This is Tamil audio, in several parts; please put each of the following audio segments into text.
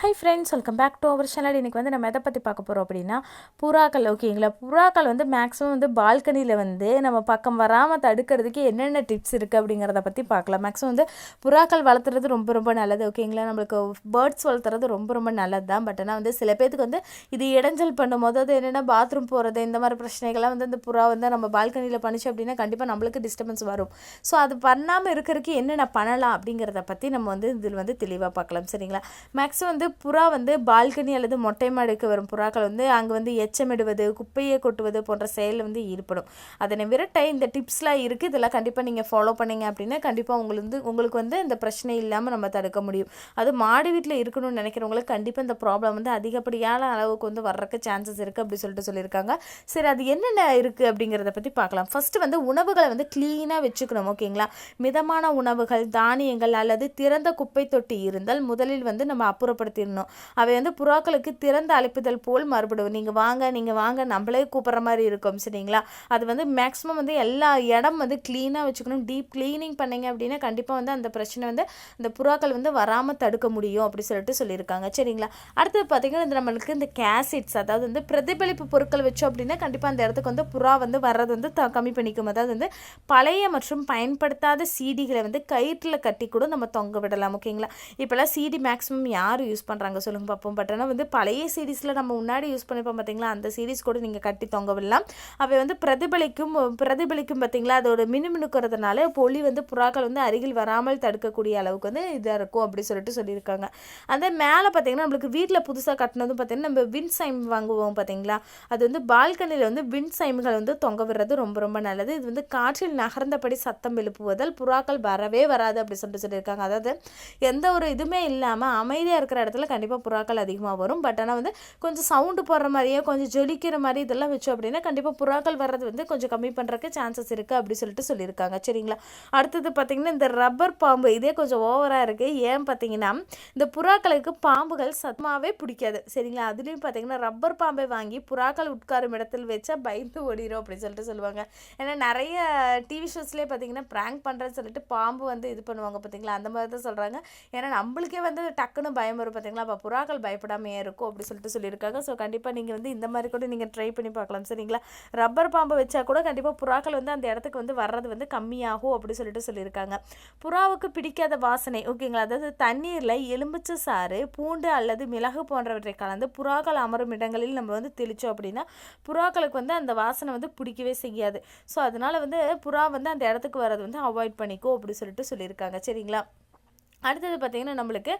Hi friends welcome back to our channel இன்றைக்கி வந்து நம்ம எதை பற்றி பார்க்க போகிறோம் அப்படின்னா புறாக்கள். ஓகேங்களா புறாக்கள் வந்து மேக்ஸிமம் வந்து பால்கனியில் வந்து நம்ம பக்கம் வராமல் தடுக்கிறதுக்கு என்னென்ன டிப்ஸ் இருக்குது அப்படிங்கிறத பற்றி பார்க்கலாம். மேக்ஸிமம் வந்து புறாக்கள் வளர்த்துறது ரொம்ப ரொம்ப நல்லது. ஓகேங்களா நம்மளுக்கு பேர்ட்ஸ் வளர்த்துறது ரொம்ப ரொம்ப நல்லது தான் பட் ஆனால் வந்து சில பேர்த்துக்கு வந்து இது இடைஞ்சல் பண்ணும்போது அது என்னென்னா பாத்ரூம் போகிறது இந்த மாதிரி பிரச்சனைகள்லாம் வந்து இந்த புறா வந்து நம்ம பால்கனியில் பண்ணிச்சு அப்படின்னா கண்டிப்பாக நம்மளுக்கு டிஸ்டர்பன்ஸ் வரும். ஸோ அது பண்ணாமல் இருக்கிறதுக்கு என்னென்ன பண்ணலாம் அப்படிங்கிறத பற்றி நம்ம வந்து இதில் வந்து தெளிவாக பார்க்கலாம். சரிங்களா? மேக்ஸிமம் வந்து புறா வந்து பால்கனி அல்லது மொட்டை மாடுக்கு வரும் புறாக்கள் வந்து அங்கே வந்து எச்சமிடுவது குப்பையை கொட்டுவது போன்ற செயலில் வந்து ஈடுபடும். அதனை விரட்ட இந்த டிப்ஸ்லாம் இருக்குது இதெல்லாம் கண்டிப்பாக நீங்கள் ஃபாலோ பண்ணீங்க அப்படின்னா கண்டிப்பாக உங்களுக்கு வந்து உங்களுக்கு வந்து இந்த பிரச்சனை இல்லாமல் நம்ம தடுக்க முடியும். அது மாடி வீட்டில் இருக்கணும்னு நினைக்கிறவங்களுக்கு கண்டிப்பாக இந்த ப்ராப்ளம் வந்து அதிகப்படியான அளவுக்கு வந்து வர்றதுக்கு சான்சஸ் இருக்குது அப்படி சொல்லிட்டு சொல்லியிருக்காங்க. சரி அது என்னென்ன இருக்குது அப்படிங்கிறத பற்றி பார்க்கலாம். ஃபஸ்ட்டு வந்து உணவுகளை வந்து க்ளீனாக வச்சுக்கணும் ஓகேங்களா மிதமான உணவுகள் தானியங்கள் அல்லது திறந்த குப்பை தொட்டி இருந்தால் முதலில் வந்து நம்ம அப்புறப்படுத்திடணும் அவை வந்து புறாக்களுக்கு திறந்த அழைப்புதல் போல் மறுபடும். நீங்கள் வாங்க நீங்கள் வாங்க நம்மளே கூப்பிட்ற மாதிரி இருக்கும் சரிங்களா? அது வந்து மேக்ஸிமம் வந்து எல்லா இடம் வந்து க்ளீனாக வச்சுக்கணும். டீப் க்ளீனிங் பண்ணீங்க அப்படின்னா கண்டிப்பாக வந்து அந்த பிரச்சனை வந்து இந்த புறாக்கள் வந்து வராமல் தடுக்க முடியும் அப்படி சொல்லிட்டு சொல்லியிருக்காங்க சரிங்களா? அடுத்தது பார்த்திங்கன்னா இந்த நம்மளுக்கு இந்த கேசிட்ஸ் அதாவது வந்து பிரதிபலிப்பு பொருட்கள் வச்சோம் அப்படின்னா கண்டிப்பாக அந்த இடத்துக்கு வந்து புறா வந்து வர்றது வந்து த கம்மி பண்ணிக்கும். அதாவது வந்து பழைய மற்றும் பயன்படுத்தாத சீடிகளை வந்து கயிற்றில் கட்டி கூட நம்ம தொங்க விடலாம் ஓகேங்களா? இப்போல்லாம் சீடி மேக்ஸிமம் யார் யூஸ் பண்ணுறாங்க சொல்லுங்கள் பார்ப்போம் பட் ஆனால் வந்து பழைய சீரீஸில் நம்ம முன்னாடி யூஸ் பண்ணிப்போம் பார்த்தீங்களா அந்த சீரீஸ் கூட நீங்கள் கட்டி தொங்க விடலாம் அவை வந்து பிரதிபலிக்கும் பிரதிபலிக்கும் பார்த்தீங்களா அதோட மினுமினுக்கிறதுனால பொலி வந்து புறாக்கள் வந்து அருகில் வராமல் தடுக்கக்கூடிய அளவுக்கு வந்து இதாக இருக்கும் அப்படின்னு சொல்லிட்டு சொல்லியிருக்காங்க. அந்த மேலே பார்த்தீங்கன்னா நம்மளுக்கு வீட்டில் புதுசாக கட்டினதும் பார்த்தீங்கன்னா நம்ம வின் சைம் வாங்குவோம் பார்த்தீங்களா அது வந்து பால்கனியில் வந்து வின் சைம்கள் வந்து தொங்க விடுறது ரொம்ப ரொம்ப நல்லது. இது வந்து காற்றில் நகர்ந்தபடி சத்தம் எழுப்புவதால் புறாக்கள் வரவே வராது அப்படி சொல்லிட்டு சொல்லியிருக்காங்க. அதாவது எந்த ஒரு இதுவுமே இல்லாமல் அமைதியாக இருக்கிற இடத்துல கண்டிப்பாக புறாக்கள் அதிகமாக வரும். பட் ஆனால் வந்து கொஞ்சம் சவுண்டு போடுற மாதிரியே கொஞ்சம் ஜொலிக்கிற மாதிரி இதெல்லாம் வச்சோம் அப்படின்னா கண்டிப்பாக புறாக்கள் வர்றது வந்து கொஞ்சம் கம்மி பண்ணுறக்கு சான்சஸ் இருக்குது அப்படி சொல்லிட்டு சொல்லியிருக்காங்க. சரிங்களா? அடுத்தது பார்த்திங்கன்னா இந்த ரப்பர் பாம்பு இதே கொஞ்சம் ஓவராக இருக்குது ஏன் பார்த்தீங்கன்னா இந்த புறாக்களுக்கு பாம்புகள் சத்தமாகவே பிடிக்காது. சரிங்களா? அதுலேயும் பார்த்தீங்கன்னா ரப்பர் பாம்பை வாங்கி புறாக்கள் உட்காரும் இடத்தில் வச்சா பயந்து ஓடிடும் அப்படின்னு சொல்லிட்டு சொல்லுவாங்க. ஏன்னா நிறைய டிவி ஷோஸ்லேயே பார்த்தீங்கன்னா ப்ராங்க் பண்ணுறேன்னு சொல்லிட்டு பாம்பு வந்து இது பண்ணுவாங்க பார்த்தீங்களா அந்த மாதிரி தான் சொல்கிறாங்க ஏன்னா நம்மளுக்கே வந்து டக்குன்னு பயம் வரும் பார்த்தீங்களா அப்போ புறாக்கள் பயப்படாமே இருக்கும் அப்படி சொல்லிட்டு சொல்லியிருக்காங்க. ஸோ கண்டிப்பாக நீங்கள் வந்து இந்த மாதிரி கூட நீங்கள் ட்ரை பண்ணி பார்க்கலாம். சரிங்களா? ரப்பர் பாம்பை வச்சா கூட கண்டிப்பாக புறாக்கள் வந்து அந்த இடத்துக்கு வந்து வர்றது வந்து கம்மியாகும் அப்படி சொல்லிட்டு சொல்லியிருக்காங்க. புறாவுக்கு பிடிக்காத வாசனை ஓகேங்களா? அதாவது தண்ணீரில் எலுமிச்சை சாறு பூண்டு அல்லது மிளகு போன்றவற்றை கலந்து புறாக்கள் அமரும் இடங்களில் நம்ம வந்து தெளித்தோம் அப்படின்னா புறாக்களுக்கு வந்து அந்த வாசனை வந்து பிடிக்கவே செய்யாது. ஸோ அதனால் வந்து புறா வந்து அந்த இடத்துக்கு வர்றது வந்து அவாய்ட் பண்ணிக்கோ அப்படி சொல்லிட்டு சொல்லியிருக்காங்க. சரிங்களா? அடுத்தது பார்த்திங்கன்னா நம்மளுக்கு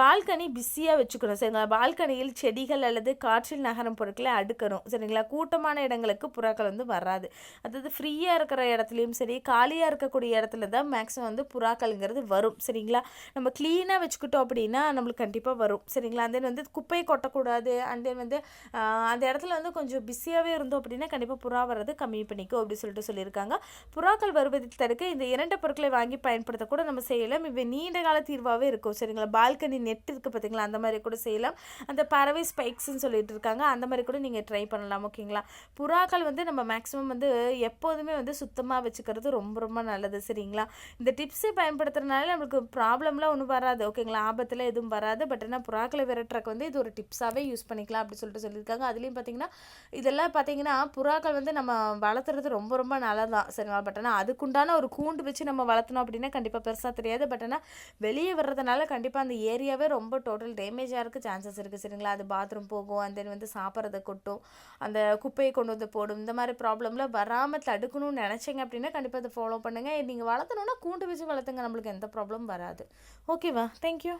பால்கனி பிஸியாக வச்சுக்கணும். சரிங்களா பால்கனியில் செடிகள் அல்லது காற்றில் நகரும் பொருட்களை அடுக்கணும். சரிங்களா? கூட்டமான இடங்களுக்கு புறாக்கள் வந்து வராது. அதாவது ஃப்ரீயாக இருக்கிற இடத்துலையும் சரி காலியாக இருக்கக்கூடிய இடத்துல தான் மேக்ஸிமம் வந்து புறாக்கள்ங்கிறது வரும். சரிங்களா? நம்ம க்ளீனாக வச்சுக்கிட்டோம் அப்படின்னா நம்மளுக்கு கண்டிப்பாக வரும். சரிங்களா? அந்த வந்து குப்பையை கொட்டக்கூடாது. அண்ட் தென் வந்து அந்த இடத்துல வந்து கொஞ்சம் பிஸியாகவே இருந்தோம் அப்படின்னா கண்டிப்பாக புறா வர்றது கம்மி பண்ணிக்கும் அப்படின்னு சொல்லிட்டு சொல்லியிருக்காங்க. புறாக்கள் வருவதை தடுக்க இந்த இரண்டு பொருட்களை வாங்கி பயன்படுத்தக்கூட நம்ம செய்யலாம். இவை நீண்ட கால தீர்வாகவே இருக்கும். சரிங்களா? பால்கனி நெட் இருக்குது பார்த்தீங்களா அந்த மாதிரி கூட செய்யலாம். அந்த பறவை ஸ்பைக்ஸ்ன்னு சொல்லிட்டு இருக்காங்க. அந்த மாதிரி கூட நீங்கள் ட்ரை பண்ணலாம் ஓகேங்களா புறாக்கள் வந்து நம்ம மேக்ஸிமம் வந்து எப்போதுமே வந்து சுத்தமாக வச்சுக்கிறது ரொம்ப ரொம்ப நல்லது சரிங்களா? இந்த டிப்ஸை பயன்படுத்துறதுனால நம்மளுக்கு ப்ராப்ளம்லாம் ஒன்றும் வராது ஓகேங்களா ஆபத்தில் எதுவும் வராது. பட் ஆனால் புறாக்களை விரட்டுறக்கு வந்து இது ஒரு டிப்ஸாகவே யூஸ் பண்ணிக்கலாம் அப்படி சொல்லிட்டு சொல்லியிருக்காங்க. அதுலேயும் பார்த்தீங்கன்னா இதெல்லாம் பார்த்தீங்கன்னா புறாக்கள் வந்து நம்ம வளர்த்துறது ரொம்ப ரொம்ப நல்லதான் சரிங்களா? பட் ஆனால் அதுக்குண்டான ஒரு கூண்டு வச்சு நம்ம வளர்த்தணும் அப்படின்னா கண்டிப்பாக பெருசாக தெரியாது. பட் ஆனால் வெளியே வர்றதுனால கண்டிப்பாக அந்த ஏரியாவே ரொம்ப டோட்டல் டேமேஜாக இருக்க. சான்சஸ் இருக்குது சரிங்களா? அது பாத்ரூம் போகும். அந்த வந்து சாப்பிட்றத கொட்டும். அந்த குப்பையை கொண்டு வந்து போடும். இந்த மாதிரி ப்ராப்ளம்லாம் வராமல் தடுக்கணும்னு நினச்சிங்க அப்படின்னா கண்டிப்பாக அதை ஃபாலோ பண்ணுங்கள் நீங்கள் வளர்த்தணுன்னா கூண்டு வச்சு வளர்த்துங்க. நம்மளுக்கு எந்த ப்ராப்ளமும் வராது. ஓகேவா தேங்க்யூ